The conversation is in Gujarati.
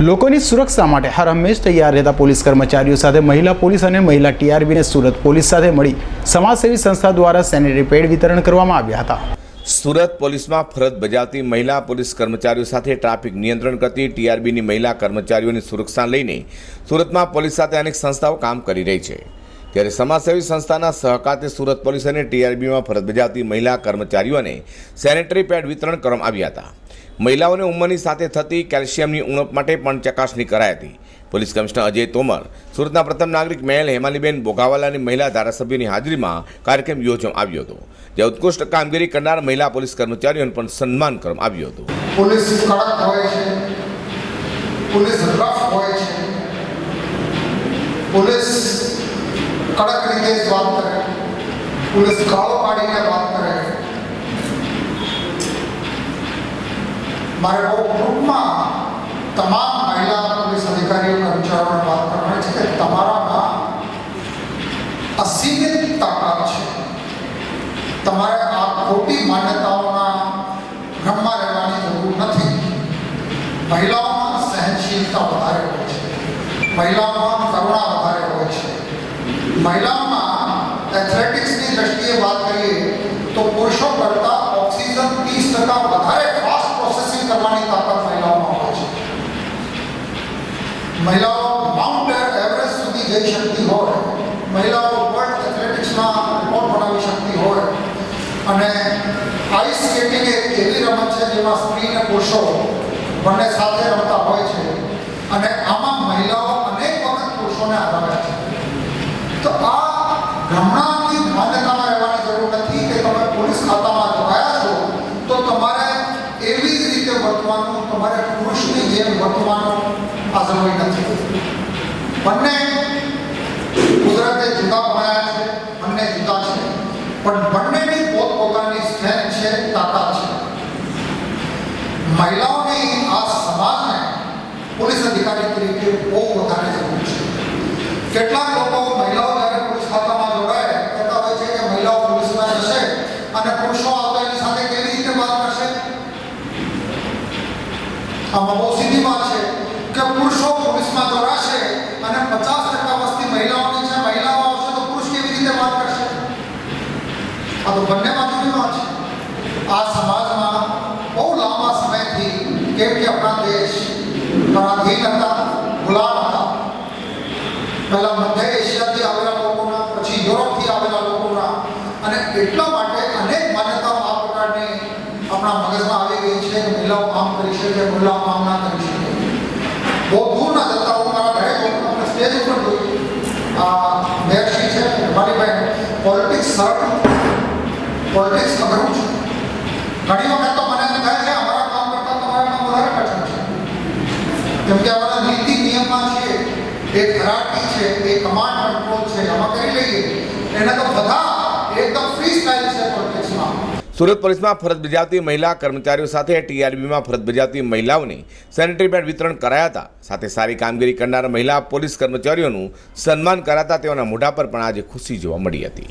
લોકોની સુરક્ષા માટે હર હંમેશ તૈયાર રહેતા પોલીસ કર્મચારીઓ સાથે મહિલા પોલીસ અને મહિલા ટીઆરબીને સુરત પોલીસ સાથે મળી સમાજસેવી સંસ્થા દ્વારા સેનેટરી પેડ વિતરણ કરવામાં આવ્યા હતા. સુરત પોલીસમાં ફરજ બજાવતી મહિલા પોલીસ કર્મચારીઓ સાથે ટ્રાફિક નિયંત્રણ કરતી ટીઆરબીની મહિલા કર્મચારીઓની સુરક્ષા લઈને સુરતમાં પોલીસ સાથે અનેક સંસ્થાઓ કામ કરી રહી છે. ત્યારે સમાજસેવી સંસ્થાના સહકારથી સુરત પોલીસ અને ટીઆરબીમાં ફરજ બજાવતી મહિલા કર્મચારીઓને સેનેટરી પેડ વિતરણ કરવામાં આવ્યા હતા. મહિલાઓને ઉંમરની સાથે થતી કેલ્શિયમની ઉણપ માટે પણ ચકાસણી કરાઈ હતી. પોલીસ કમિશનર અજય તોમર, સુરતના પ્રથમ નાગરિક મહેલ હેમાલીબેન બોગાવાલાની મહિલા ધારાસભ્યની હાજરીમાં કાર્યક્રમ યોજવામાં આવ્યો હતો, જ્યાં ઉત્કૃષ્ટ કામગીરી કરનાર મહિલા પોલીસ કર્મચારીઓને પણ સન્માન કરવામાં આવ્યું હતું. પોલીસ કડક હોય છે, પોલીસ રફ હોય છે, પોલીસ કડક રીતે વાત કરે, પોલીસ ગાળો પાડીને વાત કરે. મારે બહુ ટૂંકમાં તમામ મહિલા પોલીસ અધિકારીઓ કર્મચારીઓને વાત કરવાની છે કે તમારામાં અસીમિત તાકાત છે. તમારે આ ખોટી માન્યતાઓના ભ્રમમાં રહેવાની જરૂર નથી. મહિલાઓમાં સહનશીલતા વધારે હોય છે. મહિલાઓમાં કરુણા વધારે હોય છે. મહિલાઓમાં એથ્લેટિક્સની દ્રષ્ટિએ વાત કરીએ તો પુરુષો કરતાં ઓક્સિજન ત્રીસ ટકા વધારે ફાસ્ટ પ્રોસેસિંગ કરવાની તાકાત મહિલાઓમાં હોય છે મહિલાઓ માઉન્ટ એવરેસ્ટ સુધી જઈ શકતી હોય, મહિલાઓ વર્લ્ડ એથ્લેટિક્સમાં રેકોર્ડ બનાવી શકતી હોય. અને આઈસ સ્કેટિંગ એક એવી રમત છે જેમાં સ્ત્રી અને પુરુષો બંને સાથે રમતા હોય છે. અને આમાં મહિલાઓ અનેક વખત પુરુષોને હરાવે છે. તો આ ભ્રમણાની માન્યતામાં રહેવાની જરૂર નથી કે તમે પોલીસ ખાતામાં જોડાયા છો, તો તમારે એવી જ રીતે વર્તવાનું, તમારે પુરુષની જેમ વર્તવાનું આ જરૂરી નથી બંને કુદરતે જુદા બનાવ્યા છે, બંને જુદા છે. પણ બંનેની પોતપોતાની સ્ટ્રેન્થ છે, તાકાત છે. મહિલાઓની આ સમાજને પોલીસ અધિકારી તરીકે બહુ વધારે જરૂર છે. કેટલાક લોકો મહિલાઓ જ્યારે પોલીસ ખાતામાં જોડાય, કહેતા હોય છે કે મહિલાઓ પોલીસમાં જશે અને પુરુષો આવતા એની સાથે કેવી રીતે વાત કરશે? આમાં બહુ સીધી વાત છે કે પુરુષો પોલીસમાં જોડાશે અને પચાસ ટકા વસ્તી મહિલાઓની છે મહિલાઓ આવશે તો પુરુષ કેવી રીતે વાત કરશે આ તો બંને બાજુનો છે. આ સમાજમાં બહુ લાંબા સમયથી કેમ કે આપણા દેશ પરાધીન હતા ગુલામ હતા. પહેલા મધ્ય એશિયાથી આવેલા લોકોના, પછી યુરોપથી આવેલા લોકોના. અને એટલા માટે અનેક માન્યતાઓ આ પ્રકારની આપણા મગજમાં આવી ગઈ છે કે મહિલાઓ આમ કરી શકે મહિલાઓ આમ ના કરી શકે. બહુ દૂર જતા હું મારા ઘરે સ્ટેજ ઉપર જોયું આ મેયરશ્રી છે મારી બેન પોલિટિક્સ સરળ પોલિટિક્સ પકડું છું ઘણી વખત તો મને એમ થાય છે, અમારા કામ કરતાં તમારા કામ વધારે કઠિન છે. કેમ કે અમારા નીતિ નિયમમાં છે, એ ખરાટી છે, એ કમાન્ડ કંટ્રોલ છે, આમાં કરી લઈએ. એને તો બધા એકદમ ફ્રી સ્ટાઇલ છે પોલિટિક્સમાં સુરત પોલીસમાં ફરજ બજાવતી મહિલા કર્મચારીઓ સાથે ટીઆરબીમાં ફરજ બજાવતી મહિલાઓને સેનેટરી પેડ વિતરણ કરાયા હતા. સાથે સારી કામગીરી કરનાર મહિલા પોલીસ કર્મચારીઓનું સન્માન કરાતા તેઓના મોઢા પર પણ આજે ખુશી જોવા મળી હતી.